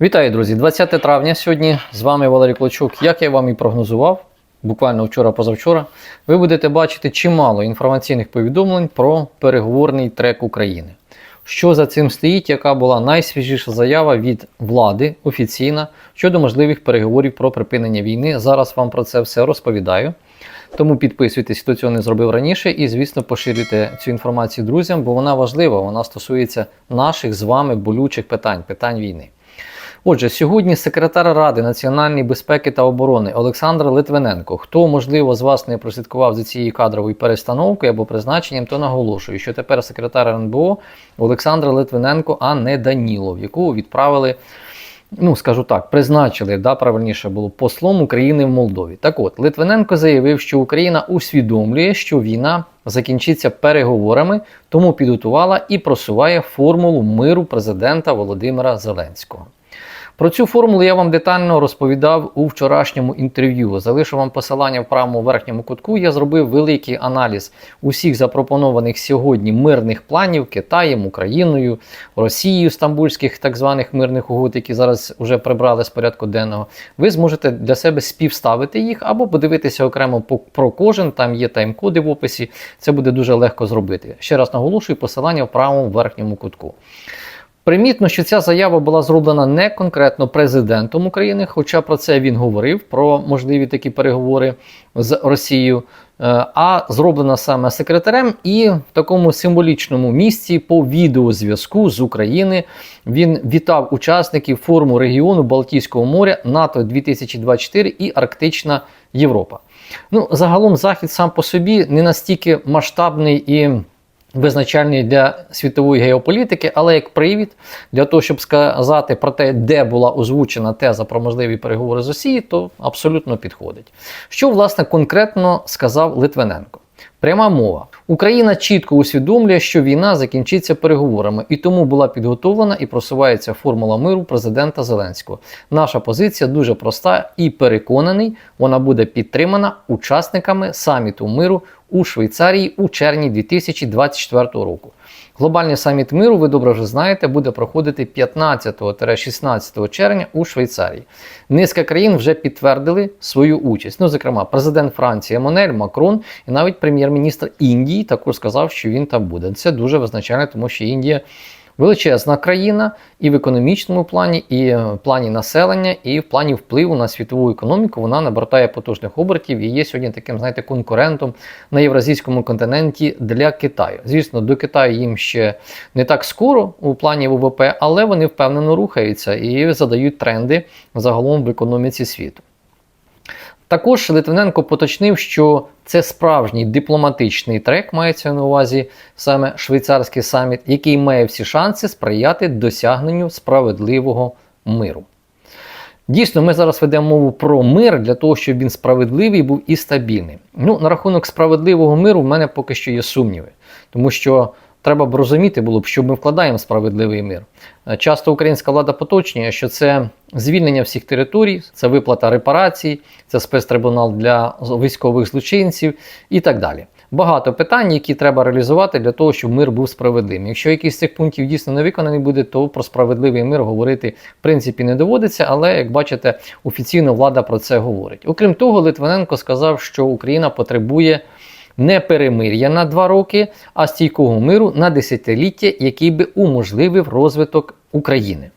Вітаю, друзі! 20 травня сьогодні з вами Валерій Клочук. Як я вам і прогнозував, буквально вчора-позавчора, ви будете бачити чимало інформаційних повідомлень про переговорний трек України. Що за цим стоїть, яка була найсвіжіша заява від влади офіційна щодо можливих переговорів про припинення війни. Зараз вам про це все розповідаю. Тому підписуйтесь, хто цього не зробив раніше, і, звісно, поширюйте цю інформацію друзям, бо вона важлива, вона стосується наших з вами болючих питань, питань війни. Отже, сьогодні секретар Ради національної безпеки та оборони Олександр Литвиненко. Хто, можливо, з вас не прослідкував за цією кадровою перестановкою або призначенням, то наголошую, що тепер секретар РНБО Олександр Литвиненко, а не Данілов, якого відправили. Ну, скажу так, призначили, да, правильніше було послом України в Молдові. Так от, Литвиненко заявив, що Україна усвідомлює, що війна закінчиться переговорами, тому підготувала і просуває формулу миру президента Володимира Зеленського. Про цю формулу я вам детально розповідав у вчорашньому інтерв'ю. Залишу вам посилання в правому верхньому кутку. Я зробив великий аналіз усіх запропонованих сьогодні мирних планів Китаєм, Україною, Росією, стамбульських так званих мирних угод, які зараз вже прибрали з порядку денного. Ви зможете для себе співставити їх або подивитися окремо про кожен. Там є тайм-коди в описі. Це буде дуже легко зробити. Ще раз наголошую, посилання в правому верхньому кутку. Примітно, що ця заява була зроблена не конкретно президентом України, хоча про це він говорив, про можливі такі переговори з Росією, е, а зроблена саме секретарем, і в такому символічному місці по відеозв'язку з України він вітав учасників форуму регіону Балтійського моря НАТО 2024 і Арктична Європа. Ну, загалом захід сам по собі не настільки масштабний і визначальний для світової геополітики, але як привід для того, щоб сказати про те, де була озвучена теза про можливі переговори з Росією, то абсолютно підходить. Що власне конкретно сказав Литвиненко? Пряма мова. Україна чітко усвідомлює, що війна закінчиться переговорами, і тому була підготовлена і просувається формула миру президента Зеленського. Наша позиція дуже проста і переконаний, вона буде підтримана учасниками саміту миру у Швейцарії у червні 2024 року. Глобальний саміт миру, ви добре вже знаєте, буде проходити 15-16 червня у Швейцарії. Низка країн вже підтвердили свою участь. Ну, зокрема, президент Франції Емонель, Макрон і навіть прем'єр-міністр Індії також сказав, що він там буде. Це дуже визначально, тому що Індія величезна країна і в економічному плані, і в плані населення, і в плані впливу на світову економіку. Вона набертає потужних обертів і є сьогодні таким, знаєте, конкурентом на євразійському континенті для Китаю. Звісно, до Китаю їм ще не так скоро у плані ВВП, але вони впевнено рухаються і задають тренди загалом в економіці світу. Також Литвиненко поточнив, що це справжній дипломатичний трек, мається на увазі саме швейцарський саміт, який має всі шанси сприяти досягненню справедливого миру. Дійсно, ми зараз ведемо мову про мир для того, щоб він справедливий був і стабільний. Ну, на рахунок справедливого миру в мене поки що є сумніви, тому що треба б розуміти було б, що ми вкладаємо в справедливий мир. Е, Часто українська влада поточнює, що це звільнення всіх територій, це виплата репарацій, це спецтрибунал для військових злочинців і так далі. Багато питань, які треба реалізувати для того, щоб мир був справедливим. Якщо якийсь з цих пунктів дійсно не виконаний буде, то про справедливий мир говорити в принципі не доводиться. Але як бачите, офіційно влада про це говорить. Окрім того, Литвиненко сказав, що Україна потребує не перемир'я на два роки, а стійкого миру на десятиліття, який би уможливив розвиток України.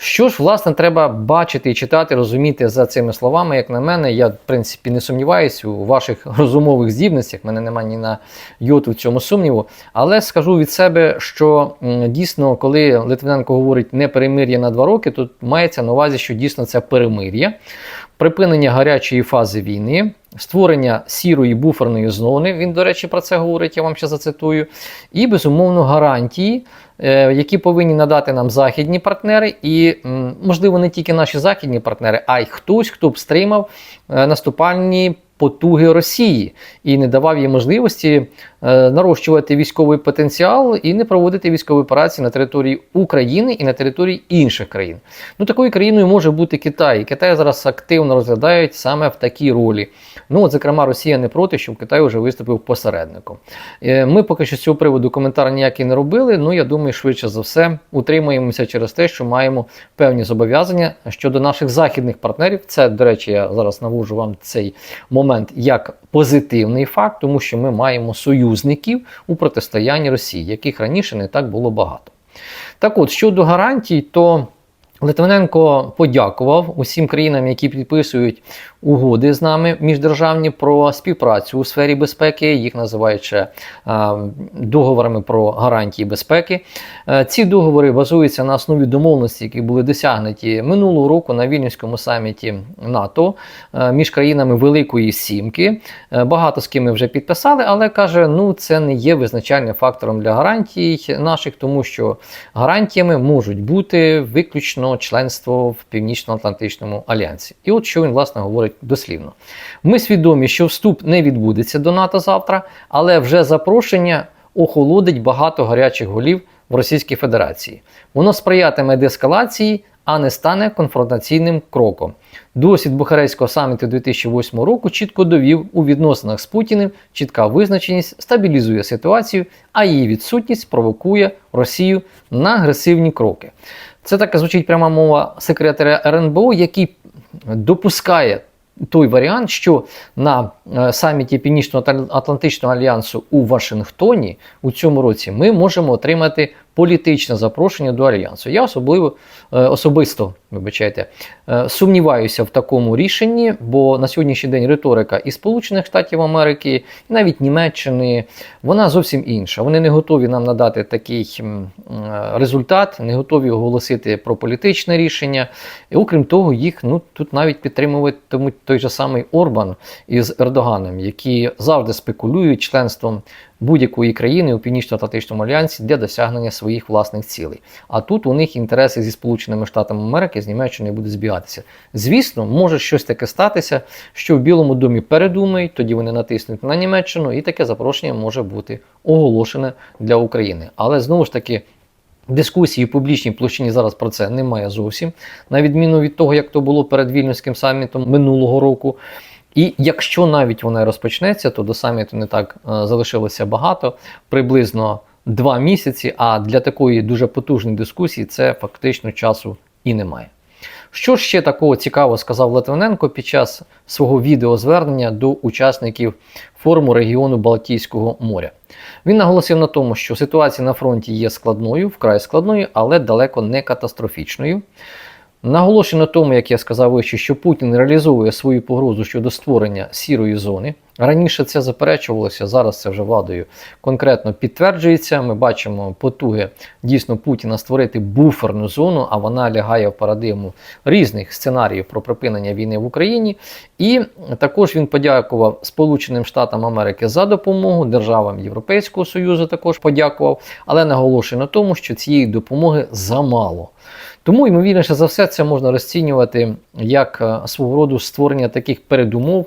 Що ж, власне, треба бачити і читати, розуміти за цими словами, як на мене, я в принципі не сумніваюся у ваших розумових здібностях, в мене немає ні на йоту в цьому сумніву. Але скажу від себе, що дійсно, коли Литвиненко говорить не перемир'я на два роки, то мається на увазі, що дійсно це перемир'я, припинення гарячої фази війни, створення сірої буферної зони. Він, до речі, про це говорить, я вам ще зацитую, і безумовно гарантії. е, Які повинні надати нам західні партнери, і можливо не тільки наші західні партнери, а й хтось, хто б стримав е, наступальні потуги Росії і не давав їй можливості е, нарощувати військовий потенціал і не проводити військові операції на території України і на території інших країн. Ну такою країною може бути Китай. Китай зараз активно розглядають саме в такій ролі. Ну, от, зокрема, Росія не проти, щоб Китай вже виступив посередником. Е, Ми поки що з цього приводу коментар ніякий не робили. Ну я думаю, швидше за все утримуємося через те, що маємо певні зобов'язання щодо наших західних партнерів. Це, до речі, я зараз навожу вам цей момент як позитивний факт, тому що ми маємо союзників у протистоянні Росії, яких раніше не так було багато. Так от, щодо гарантій, то Литвиненко подякував усім країнам, які підписують угоди з нами міждержавні про співпрацю у сфері безпеки. Їх називають ще договорами про гарантії безпеки. Е, ці договори базуються на основі домовленостей, які були досягнуті минулого року на Вільнюському саміті НАТО е, між країнами Великої Сімки. Е, багато з ким ми вже підписали, але каже, ну це не є визначальним фактором для гарантій наших, тому що гарантіями можуть бути виключно членство в Північно-Атлантичному альянсі. І от що він власне говорить дослівно. Ми свідомі, що вступ не відбудеться до НАТО завтра, але вже запрошення охолодить багато гарячих голів в Російській Федерації. Воно сприятиме деескалації, а не стане конфронтаційним кроком. Досвід Бухарестського саміту 2008 року чітко довів у відносинах з Путіним, чітка визначеність стабілізує ситуацію, а її відсутність провокує Росію на агресивні кроки. Це така звучить пряма мова секретаря РНБО, який допускає той варіант, що на е, саміті Північно-Атлантичного альянсу у Вашингтоні у цьому році ми можемо отримати політичне запрошення до альянсу. Я особливо е, особисто вибачайте, е, сумніваюся в такому рішенні, бо на сьогоднішній день риторика і Сполучених Штатів Америки, і навіть Німеччини, вона зовсім інша. Вони не готові нам надати такий результат, не готові оголосити про політичне рішення. І окрім того, їх ну тут навіть підтримуватимуть той же самий Орбан із Ердоганом, які завжди спекулюють членством будь-якої країни у Північно-Атлантичному альянсі для досягнення своїх власних цілей. А тут у них інтереси зі Сполученими Штатами Америки з Німеччиною будуть збігатися. Звісно, може щось таке статися, що в Білому домі передумають, тоді вони натиснуть на Німеччину, і таке запрошення може бути оголошене для України. Але знову ж таки. Дискусії в публічній площині зараз про це немає зовсім, на відміну від того, як то було перед Вільнюським самітом минулого року. І якщо навіть вона розпочнеться, то до саміту не так е, залишилося багато, приблизно два місяці. А для такої дуже потужної дискусії це фактично часу і немає. Що ще такого цікавого сказав Литвиненко під час свого відеозвернення до учасників форуму регіону Балтійського моря? Він наголосив на тому, що ситуація на фронті є складною, вкрай складною, але далеко не катастрофічною. Наголошено на тому, як я сказав вище, що Путін реалізовує свою погрозу щодо створення сірої зони. Раніше це заперечувалося, зараз це вже владою конкретно підтверджується. Ми бачимо потуги дійсно Путіна створити буферну зону, а вона лягає в парадигму різних сценаріїв про припинення війни в Україні. І також він подякував Сполученим Штатам Америки за допомогу, державам Європейського Союзу також подякував, але наголошує на тому, що цієї допомоги замало. Тому, ймовірніше за все, це можна розцінювати як е, свого роду створення таких передумов, е,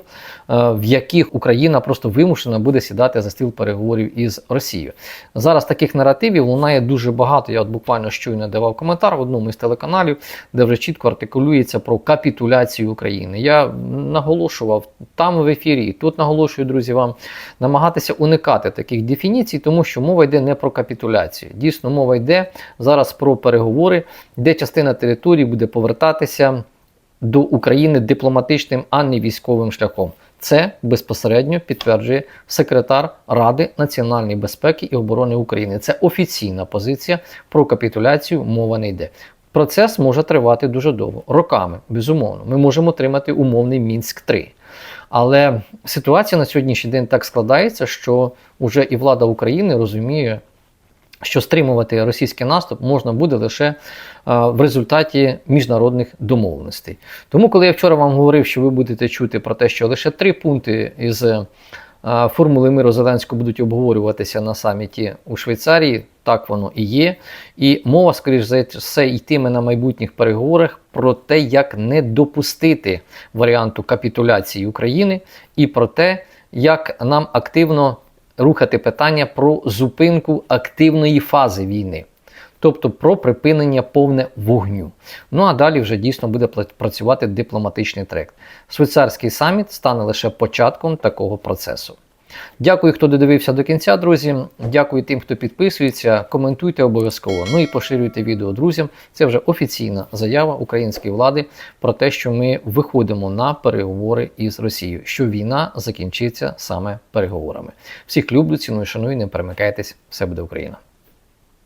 в яких Україна просто вимушена буде сідати за стіл переговорів із Росією. Зараз таких наративів лунає дуже багато. Я от буквально щойно давав коментар в одному із телеканалів, де вже чітко артикулюється про капітуляцію України. Я наголошував там в ефірі, і тут наголошую, друзі, вам намагатися уникати таких дефініцій, тому що мова йде не про капітуляцію. Дійсно, мова йде зараз про переговори, де частина території буде повертатися до України дипломатичним, а не військовим шляхом. Це безпосередньо підтверджує секретар Ради національної безпеки і оборони України. Це офіційна позиція про капітуляцію. Мова не йде. Процес може тривати дуже довго, роками, безумовно. Ми можемо отримати умовний мінськ 3 Але ситуація на сьогоднішній день так складається, що вже і влада України розуміє, що стримувати російський наступ можна буде лише е, в результаті міжнародних домовленостей. Тому, коли я вчора вам говорив, що ви будете чути про те, що лише три пункти із формули миру Зеленського будуть обговорюватися на саміті у Швейцарії. Так воно і є. І мова, скоріш за все, йтиме на майбутніх переговорах про те, як не допустити варіанту капітуляції України, і про те, як нам активно рухати питання про зупинку активної фази війни. Тобто про припинення повне вогню. Ну а далі вже дійсно буде працювати дипломатичний трек. Швейцарський саміт стане лише початком такого процесу. Дякую, хто додивився до кінця, друзі. Дякую тим, хто підписується. Коментуйте обов'язково. Ну і поширюйте відео друзям. Це вже офіційна заява української влади про те, що ми виходимо на переговори із Росією, що війна закінчиться саме переговорами. Всіх люблю, ціную, шаную, не перемикайтесь. Все буде Україна.